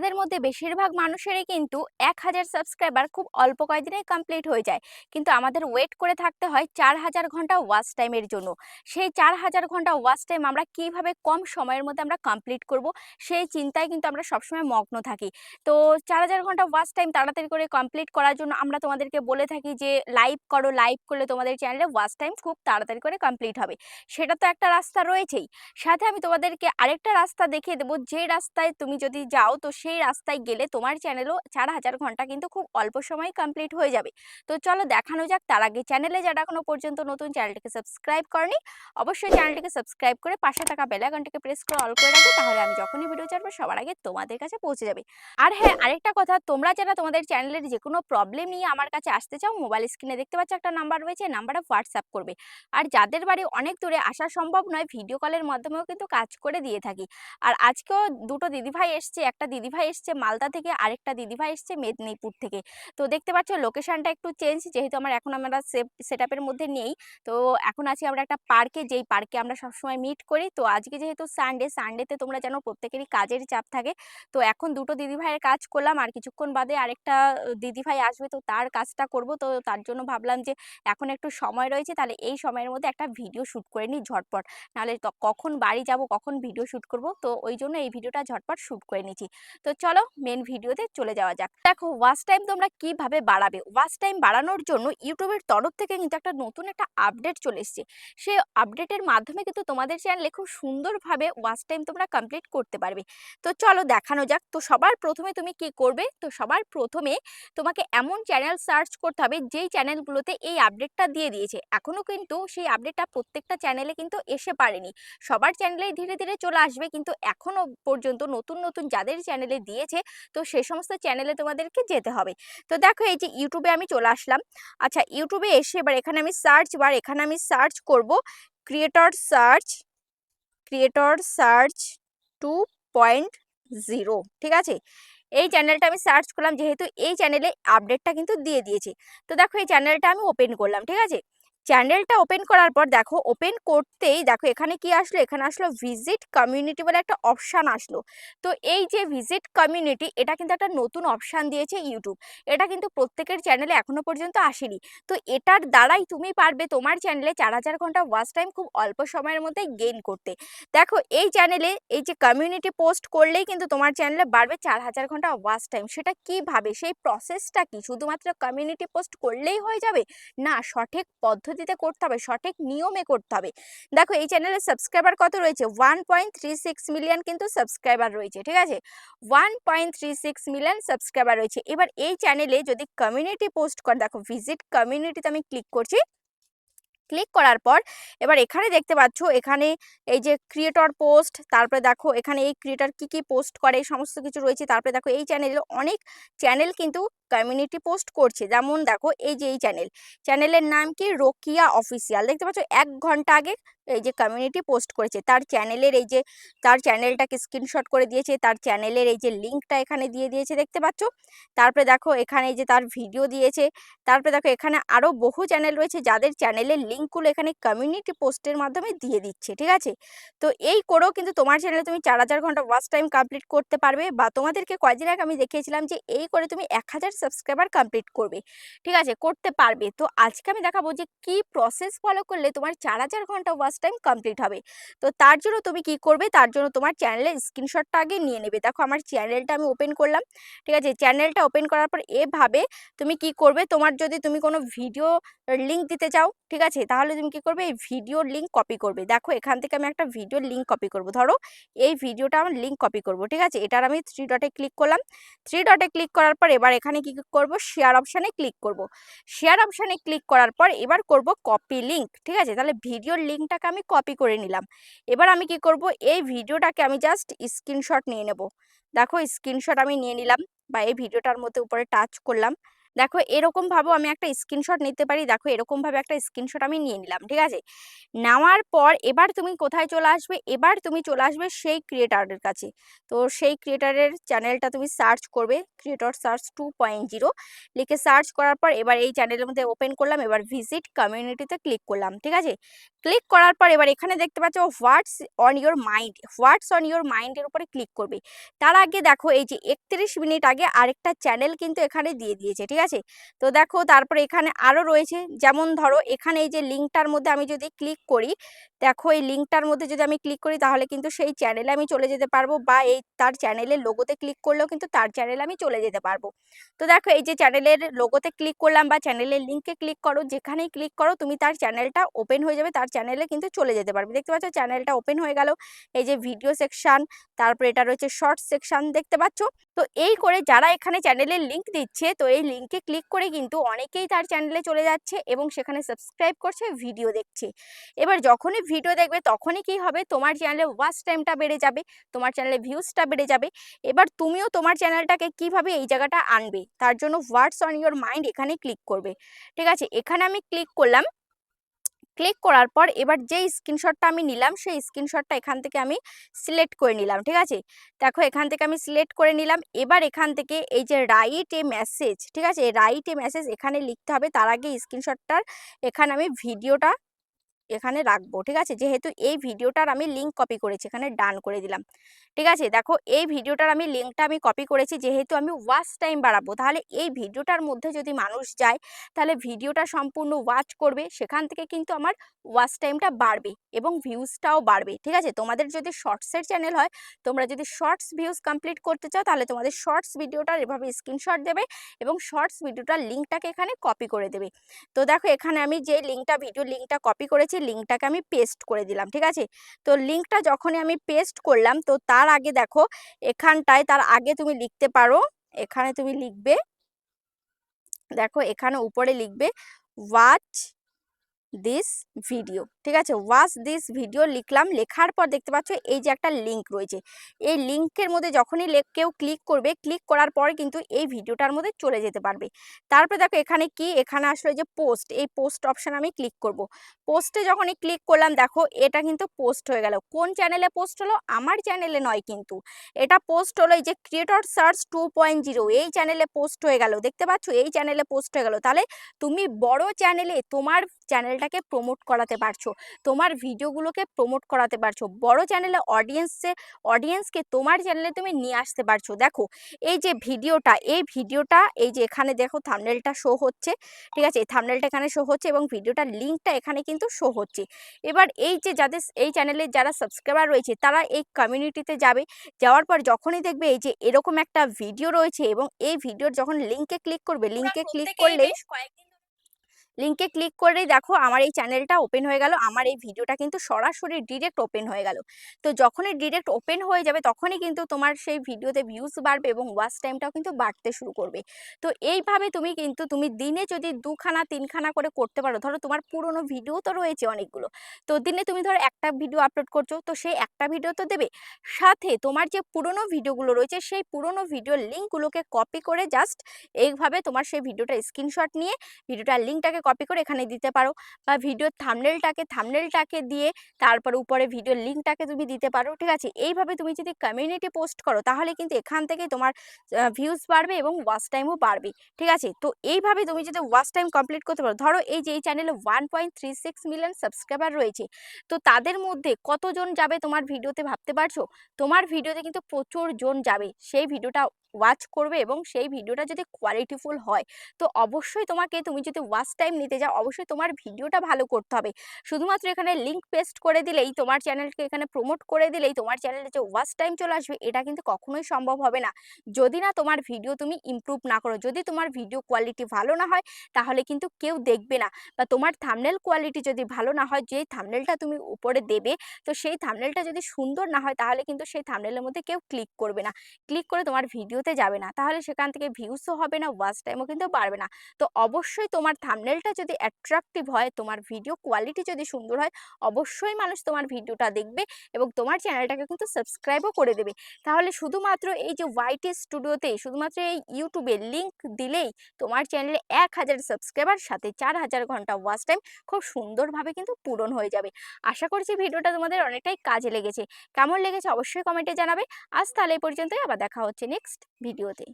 আমাদের মধ্যে বেশিরভাগ মানুষেরই কিন্তু এক হাজার সাবস্ক্রাইবার খুব অল্প কয়েকদিনে কমপ্লিট হয়ে যায়। কিন্তু আমাদের ওয়েট করে থাকতে হয় চার হাজার ঘণ্টা ওয়াচ টাইমের জন্য। সেই চার হাজার ঘণ্টা ওয়াচ টাইম আমরা কীভাবে কম সময়ের মধ্যে আমরা কমপ্লিট করব, সেই চিন্তায় কিন্তু আমরা সবসময় মগ্ন থাকি। তো চার হাজার ঘণ্টা ওয়াচ টাইম তাড়াতাড়ি করে কমপ্লিট করার জন্য আমরা তোমাদেরকে বলে থাকি যে লাইভ করো লাইভ করলে তোমাদের চ্যানেলে ওয়াচ টাইম খুব তাড়াতাড়ি করে কমপ্লিট হবে। সেটা তো একটা রাস্তা রয়েছেই। সাথে আমি তোমাদেরকে আরেকটা রাস্তা দেখিয়ে দেবো। যে রাস্তায় তুমি যদি যাও, তো সেই রাস্তায় গেলে তোমার চ্যানেলও চার হাজার ঘণ্টা কিন্তু খুব অল্প সময়ে কমপ্লিট হয়ে যাবে। তো চলো দেখানো যাক, তার আগে চ্যানেলে যারা এখনও পর্যন্ত নতুন চ্যানেলটিকে সাবস্ক্রাইব করনি, অবশ্যই চ্যানেলটিকে সাবস্ক্রাইব করে পাশে থাকা বেলাইকনটিকে প্রেস করে অল করে রাখবে তাহলে আমি যখনই ভিডিও ছাড়বো সবার আগে তোমাদের কাছে পৌঁছে যাবে। আর হ্যাঁ আরেকটা কথা, তোমরা যারা তোমাদের চ্যানেলের যে কোনো প্রবলেম নিয়ে আমার কাছে আসতে চাও মোবাইল স্ক্রিনে দেখতে পাচ্ছ একটা নাম্বার রয়েছে নাম্বারে হোয়াটসঅ্যাপ করবে। আর যাদের বাড়ি অনেক দূরে, আসা সম্ভব নয় ভিডিও কলের মাধ্যমেও কিন্তু কাজ করে দিয়ে থাকি। আর আজকেও দুটো দিদিভাই এসছে, একটা দিদিভাই এসছে, মালদা থেকে আরেকটা দিদিভাই এসছে মেদিনীপুর থেকে। তো দেখতে পাচ্ছ লোকেশানটা একটু চেঞ্জ যেহেতু আমার এখন আমরা সেট আপের মধ্যে নেই। তো এখন আছি আমরা একটা পার্কে যেই পার্কে আমরা সবসময় মিট করি। তো আজকে যেহেতু সানডে সানডেতে তোমরা জানো প্রত্যেকেরই কাজের চাপ থাকে। তো এখন দুটো দিদিভাইয়ের কাজ করলাম আর কিছুক্ষণ বাদে আরেকটা দিদিভাই আসবে তো তার কাজটা করব। তো তার জন্য ভাবলাম যে এখন একটু সময় রয়েছে, তাহলে এই সময়ের মধ্যে একটা ভিডিও শ্যুট করে নিই ঝটপট। নাহলে কখন বাড়ি যাব, কখন ভিডিও শ্যুট করব? তো ওই জন্য এই ভিডিওটা ঝটপট শ্যুট করে নিচ্ছি। তো চলো মেন ভিডিওতে চলে যাওয়া যাক। দেখো ওয়াচ টাইম তোমরা কীভাবে বাড়াবে? ওয়াচ টাইম বাড়ানোর জন্য ইউটিউবের তরফ থেকে কিন্তু একটা নতুন একটা আপডেট চলে এসছে। সেই আপডেটের মাধ্যমে কিন্তু তোমাদের চ্যানেলে খুব সুন্দরভাবে ওয়াচ টাইম তোমরা কমপ্লিট করতে পারবে। তো চলো দেখানো যাক। তো সবার প্রথমে তুমি কি করবে? তো সবার প্রথমে তোমাকে এমন চ্যানেল সার্চ করতে হবে, যেই চ্যানেলগুলোতে এই আপডেটটা দিয়ে দিয়েছে। এখনও কিন্তু সেই আপডেটটা প্রত্যেকটা চ্যানেলে কিন্তু এসে পারেনি। সবার চ্যানেলেই ধীরে ধীরে চলে আসবে, কিন্তু এখনও পর্যন্ত নতুন নতুন যাদের চ্যানেলে দিয়েছে, তো সে সমস্ত চ্যানেলে তোমাদেরকে যেতে হবে। তো দেখো এই যে ইউটিউবে আমি চলে আসলাম। আচ্ছা ইউটিউবে এসে এবার এখানে আমি সার্চ বার এখানে আমি সার্চ করব creator search creator search two point zero ঠিক আছে? এই চ্যানেলটা আমি সার্চ করলাম, যেহেতু এই চ্যানেলে আপডেটটা কিন্তু দিয়ে দিয়েছে। তো দেখো এই চ্যানেলটা আমি ওপেন করলাম, ঠিক আছে? চ্যানেলটা ওপেন করার পর দেখো, ওপেন করতেই দেখো, এখানে কি আসলো? এখানে আসলো ভিজিট কমিউনিটি বলে একটা অপশান আসলো। তো এই যে ভিজিট কমিউনিটি, এটা কিন্তু একটা নতুন অপশান দিয়েছে ইউটিউব এটা কিন্তু প্রত্যেকের চ্যানেলে এখনও পর্যন্ত আসেনি। তো এটার দ্বারাই তুমি পারবে তোমার চ্যানেলে চার হাজার ঘণ্টা ওয়াচ টাইম খুব অল্প সময়ের মধ্যে গেইন করতে। দেখো, এই চ্যানেলে এই যে কমিউনিটি পোস্ট করলেই কিন্তু তোমার চ্যানেলে বাড়বে চার হাজার ঘণ্টা ওয়াচ টাইম। সেটা কীভাবে সেই প্রসেসটা কি? শুধুমাত্র কমিউনিটি পোস্ট করলেই হয়ে যাবে? না, সঠিক পদ্ধতিতে করতে হবে, সঠিক নিয়মে করতে হবে। দেখো এই চ্যানেলের সাবস্ক্রাইবার কত রয়েছে? One point three six million কিন্তু সাবস্ক্রাইবার রয়েছে, ঠিক আছে? One point three six million subscriber রয়েছে। এবার এই চ্যানেলে যদি কমিউনিটি পোস্ট কর, দেখো ভিজিট কমিউনিটিতে আমি ক্লিক করছি। ক্লিক করার পর, এবার এখানে দেখতে পাচ্ছ, এখানে এই যে ক্রিয়েটর পোস্ট তারপরে দেখো এখানে এই ক্রিয়েটর কি কি পোস্ট করে সমস্ত কিছু রয়েছে। তারপরে দেখো এই চ্যানেলে অনেক চ্যানেল কিন্তু কমিউনিটি পোস্ট করছে। যেমন দেখো এই যে এই চ্যানেল চ্যানেলের নাম কি? রোকিয়া অফিসিয়াল দেখতে পাচ্ছ, এক ঘণ্টা আগে এই যে কমিউনিটি পোস্ট করেছে, তার চ্যানেলের এই যে, তার চ্যানেলটাকে স্ক্রিনশট করে দিয়েছে, তার চ্যানেলের এই যে লিঙ্কটা এখানে দিয়ে দিয়েছে দেখতে পাচ্ছ? তারপরে দেখো এখানে যে তার ভিডিও দিয়েছে, তারপরে দেখো এখানে আরও বহু চ্যানেল রয়েছে যাদের চ্যানেলের লিঙ্কগুলো এখানে কমিউনিটি পোস্টের মাধ্যমে দিয়ে দিচ্ছে, ঠিক আছে? তো এই করেও কিন্তু তোমার চ্যানেলে তুমি চার হাজার ঘণ্টা ওয়াচ টাইম কমপ্লিট করতে পারবে বা তোমাদেরকে কয়েকদিন আগে আমি দেখিয়েছিলাম যে এই করে তুমি এক হাজার সাবস্ক্রাইবার কমপ্লিট করবে, ঠিক আছে? করতে পারবে। তো আজকে আমি দেখাবো যে কি প্রসেস ফলো করলে তোমার চার হাজার ঘণ্টা ওয়াচ টাইম কমপ্লিট হবে। তো তার জন্য তুমি কি করবে? তার জন্য তোমার চ্যানেলের স্ক্রিনশটটা আগে নিয়ে নেবে। দেখো আমার চ্যানেলটা আমি ওপেন করলাম, ঠিক আছে? চ্যানেলটা ওপেন করার পর এভাবে তুমি কি করবে? তোমার যদি তুমি কোনো ভিডিও লিঙ্ক দিতে চাও, ঠিক আছে? তাহলে তুমি কি করবে? এই ভিডিওর লিঙ্ক কপি করবে। দেখো এখান থেকে আমি একটা ভিডিওর লিঙ্ক কপি করব। ধরো এই ভিডিওটা আমার লিঙ্ক কপি করব, ঠিক আছে? এটার আমি থ্রি ডটে ক্লিক করলাম। থ্রি ডটে ক্লিক করার পর এবার এখানে কি করব? শেয়ার অপশানে ক্লিক করব। শেয়ার অপশানে ক্লিক করার পর এবার করব কপি লিঙ্ক ঠিক আছে? তাহলে ভিডিওর লিঙ্কটাকে আমি কপি করে নিলাম। এবার আমি কি করব? এই ভিডিওটাকে আমি জাস্ট স্ক্রিনশট নিয়ে নেব। দেখো স্ক্রিনশট আমি নিয়ে নিলাম বা এই ভিডিওটার মধ্যে উপরে টাচ করলাম। দেখো এরকমভাবেও আমি একটা স্ক্রিনশট নিতে পারি, দেখো এরকমভাবে একটা স্ক্রিনশট আমি নিয়ে নিলাম, ঠিক আছে? নেওয়ার পর এবার তুমি কোথায় চলে আসবে? এবার তুমি চলে আসবে সেই ক্রিয়েটারের কাছে। তো সেই ক্রিয়েটারের চ্যানেলটা তুমি সার্চ করবে creator search two point zero লিখে সার্চ করার পর এবার এই চ্যানেলের মধ্যে ওপেন করলাম, এবার ভিজিট কমিউনিটিতে ক্লিক করলাম, ঠিক আছে? ক্লিক করার পর এবার এখানে দেখতে পাচ্ছ what's on your mind what's on your মাইন্ডের উপরে ক্লিক করবে। তার আগে দেখো এই যে একত্রিশ মিনিট আগে আরেকটা চ্যানেল কিন্তু এখানে দিয়ে দিয়েছে, ঠিক আছে? তো দেখো তারপরে এখানে আরও রয়েছে। যেমন ধরো এখানে এই যে লিঙ্কটার মধ্যে আমি যদি ক্লিক করি, দেখো এই লিঙ্কটার মধ্যে যদি আমি ক্লিক করি তাহলে কিন্তু সেই চ্যানেলে আমি চলে যেতে পারব বা এই তার চ্যানেলের লোগোতে ক্লিক করলেও কিন্তু তার চ্যানেলে আমি চলে যেতে পারব। তো দেখো এই যে চ্যানেলের লোগোতে ক্লিক করলাম বা চ্যানেলের লিঙ্কে ক্লিক করো, যেখানেই ক্লিক করো তুমি তার চ্যানেলটা ওপেন হয়ে যাবে, তার চ্যানেলে কিন্তু চলে যেতে পারবে। দেখতে পাচ্ছ চ্যানেলটা ওপেন হয়ে গেল। এই যে ভিডিও সেকশন, তারপরে এটা রয়েছে শর্টস সেকশন, দেখতে পাচ্ছ? তো এই করে যারা এখানে চ্যানেলের লিঙ্ক দিচ্ছে, তো এই লিঙ্কে ক্লিক করে কিন্তু অনেকেই তার চ্যানেলে চলে যাচ্ছে এবং সেখানে সাবস্ক্রাইব করছে, ভিডিও দেখছে। এবার যখনই ভিডিও দেখবে তখনই কী হবে? তোমার চ্যানেলে ওয়াচ টাইমটা বেড়ে যাবে, তোমার চ্যানেলে ভিউজটা বেড়ে যাবে। এবার তুমিও তোমার চ্যানেলটাকে কীভাবে এই জায়গাটা আনবে? তার জন্য হোয়াটস অন ইওর মাইন্ড এখানে ক্লিক করবে। ঠিক আছে? এখানে আমি ক্লিক করলাম। ক্লিক করার পর এবার যে স্ক্রিনশটটা আমি নিলাম, সেই স্ক্রিনশটটা এখান থেকে আমি সিলেক্ট করে নিলাম, ঠিক আছে? দেখো এখান থেকে আমি সিলেক্ট করে নিলাম, এবার এখান থেকে এই যে রাইট এ মেসেজ ঠিক আছে? রাইট এ মেসেজ এখানে লিখতে হবে, তার আগে স্ক্রিনশটটার এখানে আমি ভিডিওটা এখানে রাখব, ঠিক আছে? যেহেতু এই ভিডিওটার আমি লিঙ্ক কপি করেছি, এখানে ডান করে দিলাম। ঠিক আছে? দেখো, এই ভিডিওটার আমি লিঙ্কটা আমি কপি করেছি, যেহেতু আমি ওয়াচ টাইম বাড়াবো, তাহলে এই ভিডিওটার মধ্যে যদি মানুষ যায়, তাহলে ভিডিওটা সম্পূর্ণ ওয়াচ করবে, সেখান থেকে কিন্তু আমার ওয়াচ টাইমটা বাড়বে এবং ভিউজটাও বাড়বে, ঠিক আছে? তোমাদের যদি শর্টসের চ্যানেল হয়, তোমরা যদি শর্টস ভিউজ কমপ্লিট করতে চাও, তাহলে তোমাদের শর্টস ভিডিওটার এভাবে স্ক্রিনশট দেবে এবং শর্টস ভিডিওটার লিঙ্কটাকে এখানে কপি করে দেবে। তো দেখো, এখানে আমি যে লিঙ্কটা ভিডিও লিঙ্কটা কপি করেছি লিঙ্কটাকে আমি পেস্ট করে দিলাম, ঠিক আছে? তো লিঙ্কটা যখনই আমি পেস্ট করলাম, তো তার আগে দেখো, এখানটায় তার আগে তুমি লিখতে পারো, এখানে তুমি লিখবে, দেখো এখানে উপরে লিখবে ওয়াচ দিস ভিডিও ঠিক আছে? ওয়াচ দিস ভিডিও লিখলাম, লেখার পর দেখতে পাচ্ছ এই যে একটা লিঙ্ক রয়েছে। এই লিঙ্কের মধ্যে যখনই কেউ ক্লিক করবে ক্লিক করার পরে কিন্তু এই ভিডিওটার মধ্যে চলে যেতে পারবে। তারপরে দেখো এখানে কি? এখানে আসলে যে পোস্ট এই পোস্ট অপশান আমি ক্লিক করব। পোস্টে যখনই ক্লিক করলাম, দেখো এটা কিন্তু পোস্ট হয়ে গেল। কোন চ্যানেলে পোস্ট হলো? আমার চ্যানেলে নয় কিন্তু। এটা পোস্ট হলো এই যে creator search two point zero এই চ্যানেলে পোস্ট হয়ে গেল। দেখতে পাচ্ছ? এই চ্যানেলে পোস্ট হয়ে গেল। তাহলে তুমি বড় চ্যানেলে তোমার চ্যানেলটাকে প্রমোট করাতে পারছ তোমার ভিডিওগুলোকে প্রমোট করাতে পারছ বড় চ্যানেলে অডিয়েন্সে অডিয়েন্সকে তোমার চ্যানেলে তুমি নিয়ে আসতে পারছ। দেখো এই যে ভিডিওটা এই ভিডিওটা এই যে এখানে দেখো থামনেলটা শো হচ্ছে ঠিক আছে? এই থামনেলটা এখানে শো হচ্ছে এবং ভিডিওটার লিঙ্কটা এখানে কিন্তু শো হচ্ছে। এবার এই যে যাদের এই চ্যানেলের যারা সাবস্ক্রাইবার রয়েছে তারা এই কমিউনিটিতে যাবে যাওয়ার পর যখনই দেখবে এই যে এরকম একটা ভিডিও রয়েছে এবং এই ভিডিওর যখন লিঙ্কে ক্লিক করবে লিঙ্কে ক্লিক করলে লিঙ্কে ক্লিক করেই দেখো আমার এই চ্যানেলটা ওপেন হয়ে গেল। আমার এই ভিডিওটা কিন্তু সরাসরি ডিরেক্ট ওপেন হয়ে গেল। তো যখনই ডিরেক্ট ওপেন হয়ে যাবে, তখনই কিন্তু তোমার সেই ভিডিওতে ভিউজ বাড়বে এবং ওয়াচ টাইমটাও কিন্তু বাড়তে শুরু করবে। তো এইভাবে তুমি কিন্তু, তুমি দিনে যদি দুখানা, তিনখানা করে করতে পারো, ধরো তোমার পুরনো ভিডিও তো রয়েছে অনেকগুলো, তো দিনে তুমি ধরো একটা ভিডিও আপলোড করছ, তো সেই একটা ভিডিও তো দেবে। সাথে তোমার যে পুরনো ভিডিওগুলো রয়েছে, সেই পুরনো ভিডিওর লিঙ্কগুলোকে কপি করে জাস্ট এইভাবে তোমার সেই ভিডিওটা স্ক্রিনশট নিয়ে ভিডিওটার লিঙ্কটাকে কপি করে এখানে দিতে পারো। বা ভিডিওর থামনেলটাকে থামনেলটাকে দিয়ে তারপর উপরে ভিডিওর লিঙ্কটাকে তুমি দিতে পারো, ঠিক আছে? এইভাবে তুমি যদি কমিউনিটি পোস্ট করো, তাহলে কিন্তু এখান থেকে তোমার ভিউজ বাড়বে এবং ওয়াচ টাইমও বাড়বে, ঠিক আছে? তো এইভাবে তুমি যদি ওয়াচ টাইম কমপ্লিট করতে পারো, ধরো এই যে এই চ্যানেলে one point three six million subscriber রয়েছে, তো তাদের মধ্যে কতজন যাবে তোমার ভিডিওতে ভাবতে পারছ? তোমার ভিডিওতে কিন্তু প্রচুর জন যাবে, সেই ভিডিওটা ওয়াচ করবে এবং সেই ভিডিওটা যদি কোয়ালিটিফুল হয়, তো অবশ্যই তোমাকে তুমি যদি ওয়াচ টাইম নিতে যাও, অবশ্যই তোমার ভিডিওটা ভালো করতে হবে। শুধুমাত্র এখানে লিঙ্ক পেস্ট করে দিলেই, তোমার চ্যানেলকে এখানে প্রমোট করে দিলেই, তোমার চ্যানেলে যে ওয়াচ টাইম চলে আসবে, এটা কিন্তু কখনোই সম্ভব হবে না। যদি না তোমার ভিডিও তুমি ইমপ্রুভ না করো, যদি তোমার ভিডিও কোয়ালিটি ভালো না হয়, তাহলে কিন্তু কেউ দেখবে না। বা তোমার থামনেল কোয়ালিটি যদি ভালো না হয়, যে থামনেলটা তুমি উপরে দেবে, তো সেই থামনেলটা যদি সুন্দর না হয়, তাহলে কিন্তু সেই থামনেলের মধ্যে কেউ ক্লিক করবে না। ক্লিক করে তোমার ভিডিও ভিডিওতে যাবে না। তাহলে সেখান থেকে ভিউসও হবে না ওয়াচ টাইমও কিন্তু বাড়বে না। তো অবশ্যই তোমার থামনেলটা যদি অ্যাট্রাকটিভ হয়, তোমার ভিডিও কোয়ালিটি যদি সুন্দর হয়, অবশ্যই মানুষ তোমার ভিডিওটা দেখবে এবং তোমার চ্যানেলটাকে কিন্তু সাবস্ক্রাইবও করে দেবে। তাহলে শুধুমাত্র এই যে ওয়াইটি স্টুডিওতে শুধুমাত্র এই ইউটিউবে লিঙ্ক দিলেই তোমার চ্যানেলে এক হাজার সাবস্ক্রাইবার সাথে চার হাজার ঘণ্টা ওয়াচ টাইম খুব সুন্দরভাবে কিন্তু পূরণ হয়ে যাবে। আশা করছি ভিডিওটা তোমাদের অনেকটাই কাজে লেগেছে। কেমন লেগেছে অবশ্যই কমেন্টে জানাবে। আজ তাহলে এই পর্যন্তই, আবার দেখা হচ্ছে নেক্সট ভিডিওতে।